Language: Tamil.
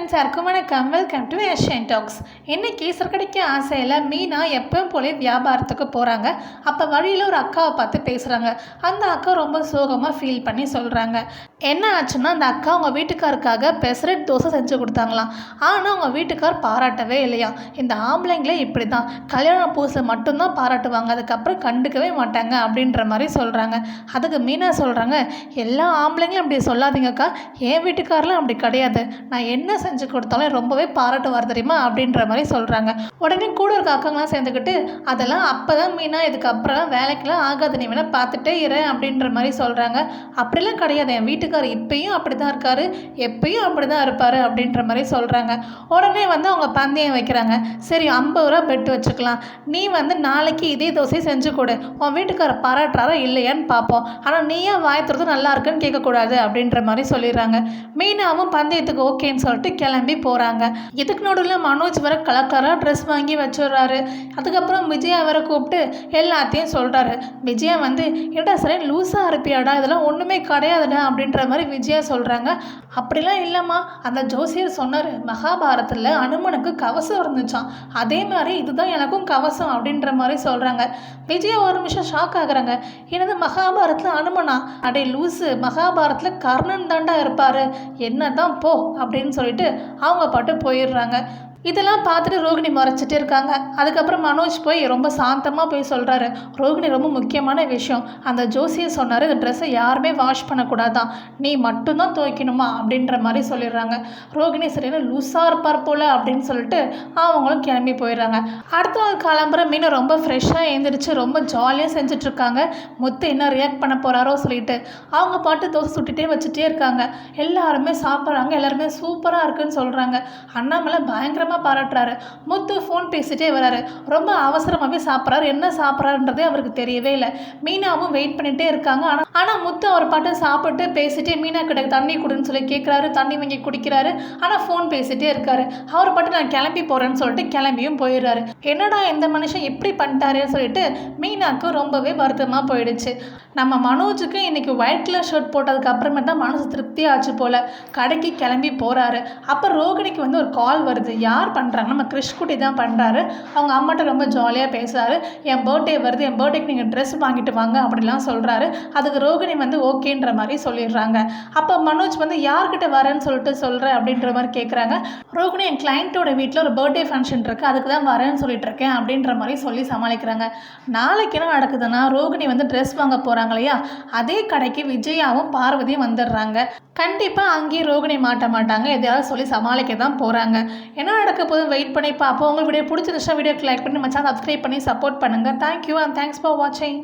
ஃப்ரெண்ட்ஸ் யாருக்கும் வணக்கம் வெல்கம் டு ஏஷியன் டாக்ஸ் இன்றைக்கி சிறுகடிக்க ஆசையில் மீனா எப்பவும் போல வியாபாரத்துக்கு போகிறாங்க அப்போ வழியில் ஒரு அக்காவை பார்த்து பேசுகிறாங்க அந்த அக்கா ரொம்ப சோகமாக ஃபீல் பண்ணி சொல்கிறாங்க என்ன ஆச்சுன்னா அந்த அக்கா அவங்க வீட்டுக்காருக்காக பெசரட் தோசை செஞ்சு கொடுத்தாங்களாம். ஆனால் அவங்க வீட்டுக்கார் பாராட்டவே இல்லையா? இந்த ஆம்பளைங்களே இப்படி தான் கல்யாண பூசை மட்டும்தான் பாராட்டுவாங்க. அதுக்கப்புறம் கண்டுக்கவே மாட்டாங்க அப்படின்ற மாதிரி சொல்கிறாங்க அதுக்கு மீனா சொல்கிறாங்க எல்லா ஆம்பளைங்களும் அப்படி சொல்லாதீங்கக்கா. என் வீட்டுக்காரெலாம் அப்படி கிடையாது. நான் என்ன செஞ்சு கொடுத்தாலும் ரொம்பவே பாராட்டுவார் தெரியுமா? அப்படின்ற மாதிரி சொல்கிறாங்க உடனே கூட இருக்க அக்காங்களாம் சேர்ந்துக்கிட்டு அதெல்லாம் அப்போ தான் மீனா இதுக்கப்புறம் வேலைக்கெல்லாம் ஆகாது நீ வேணால் பார்த்துட்டே இரு அப்படின்ற மாதிரி சொல்கிறாங்க அப்படிலாம் கிடையாது. என் வீட்டுக்கார் இப்பயும் அப்படி தான் இருக்காரு. எப்பயும் அப்படி தான் இருப்பார் அப்படின்ற மாதிரி சொல்கிறாங்க உடனே வந்து அவங்க பந்தயம் வைக்கிறாங்க. சரி ஐம்பது ரூபா பெட்டு வச்சுக்கலாம். நீ வந்து நாளைக்கு இதே தோசையை செஞ்சு கொடு. உன் வீட்டுக்காரர் பாராட்டுறாரா இல்லையான்னு பார்ப்போம். ஆனால் நீயே வாய் நல்லா இருக்குன்னு கேட்கக்கூடாது? அப்படின்ற மாதிரி சொல்லிடுறாங்க. மீனாவும் பந்தயத்துக்கு ஓகேன்னு சொல்லிட்டு கிளம்பி போகிறாங்க இதுக்கு நடுவில் மனோஜ் வர கலர் ட்ரெஸ் வாங்கி வச்சிடுறாரு. அதுக்கப்புறம் விஜயா வர கூப்பிட்டு எல்லாத்தையும் சொல்கிறாரு விஜயா வந்து ஏடா சரி லூஸாக இருப்பியாடா? இதெல்லாம் ஒன்றுமே கிடையாதுடா அப்படின்ற மாதிரி விஜயா சொல்கிறாங்க அப்படிலாம் இல்லைம்மா. அந்த ஜோசியர் சொன்னார் மகாபாரத்தில் அனுமனுக்கு கவசம் இருந்துச்சான் அதே மாதிரி இதுதான் எனக்கும் கவசம் அப்படின்ற மாதிரி சொல்கிறாங்க விஜய் ஒரு நிமிஷம் ஷாக் ஆகுறாங்க. எனது மகாபாரத்தில் அனுமனா? அடே லூஸு மகாபாரத்தில் கர்ணன் தாண்டா இருப்பார். என்ன தான் போ அப்படின்னு சொல்லிட்டு அவங்க பாட்டு போயிடுறாங்க. இதெல்லாம் பார்த்துட்டு ரோகிணி மறைச்சிட்டே இருக்காங்க. அதுக்கப்புறம் மனோஜ் போய் ரொம்ப சாந்தமாக போய் சொல்கிறாரு ரோகிணி ரொம்ப முக்கியமான விஷயம். அந்த ஜோசியை சொன்னார் இந்த ட்ரெஸ்ஸை யாருமே வாஷ் பண்ணக்கூடாதான். நீ மட்டும்தான் துவைக்கணுமா? அப்படின்ற மாதிரி சொல்லிடுறாங்க. ரோகிணி சரியான லூஸாக இருப்பார் போல் அப்படின்னு சொல்லிட்டு அவங்களும் கிளம்பி போயிடுறாங்க. அடுத்த நாள் கிளம்புற மீன் ரொம்ப ஃப்ரெஷ்ஷாக எழுந்திரிச்சு ரொம்ப ஜாலியாக செஞ்சிட்ருக்காங்க முத்து என்ன ரியாக்ட் பண்ண போகிறாரோ சொல்லிட்டு அவங்க பாட்டு தோசை சுட்டிட்டே வச்சுட்டே இருக்காங்க. எல்லாருமே சாப்பிட்றாங்க எல்லாருமே சூப்பராக இருக்குன்னு சொல்கிறாங்க அண்ணாமலை பயங்கரமாக பாராட்டுறாரு. முத்து ஃபோன் பேசிட்டே வராரு. ரொம்ப அவசரமாகவே சாப்பிட்றாரு. என்ன சாப்பிட்றாருன்றதே அவருக்கு தெரியவே இல்லை. மீனாவும் வெயிட் பண்ணிகிட்டே இருக்காங்க. ஆனால் ஆனால் முத்து அவர் பாட்டு சாப்பிட்டு பேசிட்டே மீனா கிட்ட தண்ணி கொடுன்னு சொல்லி கேட்குறாரு தண்ணி வாங்கி குடிக்கிறாரு. ஆனால் ஃபோன் பேசிட்டே இருக்காரு. அவர் பாட்டு நான் கிளம்பி போகிறேன்னு சொல்லிட்டு கிளம்பியும் போயிடுறாரு. என்னடா இந்த மனுஷன் எப்படி பண்ணிட்டாருன்னு சொல்லிட்டு மீனாக்கு ரொம்பவே வருத்தமாக போயிடுச்சு. நம்ம மனோஜுக்கு இன்னைக்கு ஒயிட் கலர் ஷர்ட் போட்டதுக்கு அப்புறமே தான் மனசு திருப்தி ஆச்சு போல. கடைக்கு கிளம்பி போகிறாரு அப்போ ரோகிணிக்கு வந்து ஒரு கால் வருது. யார் பண்ணுறாங்க நம்ம கிருஷ்குட்டி தான் பண்ணுறாரு அவங்க அம்மாட்ட ரொம்ப ஜாலியாக பேசுகிறாரு என் பர்த்டே வருது என் பர்த்டேக்கு நீங்கள் ட்ரெஸ் வாங்கிட்டு வாங்க அப்படிலாம் சொல்கிறாரு அதுக்கு ரோகிணி வந்து ஓகேன்ற மாதிரி சொல்லிடுறாங்க. அப்போ மனோஜ் வந்து யார்கிட்ட வரேன்னு சொல்லிட்டு சொல்கிறேன் அப்படின்ற மாதிரி கேட்குறாங்க ரோகிணி என் கிளைண்ட்டோட வீட்டில் ஒரு பர்த்டே ஃபங்க்ஷன் இருக்குது அதுக்கு தான் வரேன்னு சொல்லிட்டு இருக்கேன். அப்படின்ற மாதிரி சொல்லி சமாளிக்கிறாங்க. நாளைக்கு என்ன நடக்குதுன்னா ரோகிணி வந்து ட்ரெஸ் வாங்க போகிறாங்க இல்லையா? அதே கடைக்கு விஜயாவும் பார்வதியும் வந்துடுறாங்க. கண்டிப்பாக அங்கேயும் ரோகிணி மாட்ட மாட்டாங்க. எதையாவது சொல்லி சமாளிக்க தான் போகிறாங்க என்ன நடக்க போதும் வெயிட் பண்ணி பார்ப்போம். உங்களுக்கு வீடியோ பிடிச்சிருந்துச்சா வீடியோக்கு லைக் பண்ணி மச்சான் சப்ஸ்கிரைப் பண்ணி சப்போர்ட் பண்ணுங்கள் தேங்க்யூ அண்ட் தேங்க்ஸ் ஃபார் வாட்சிங்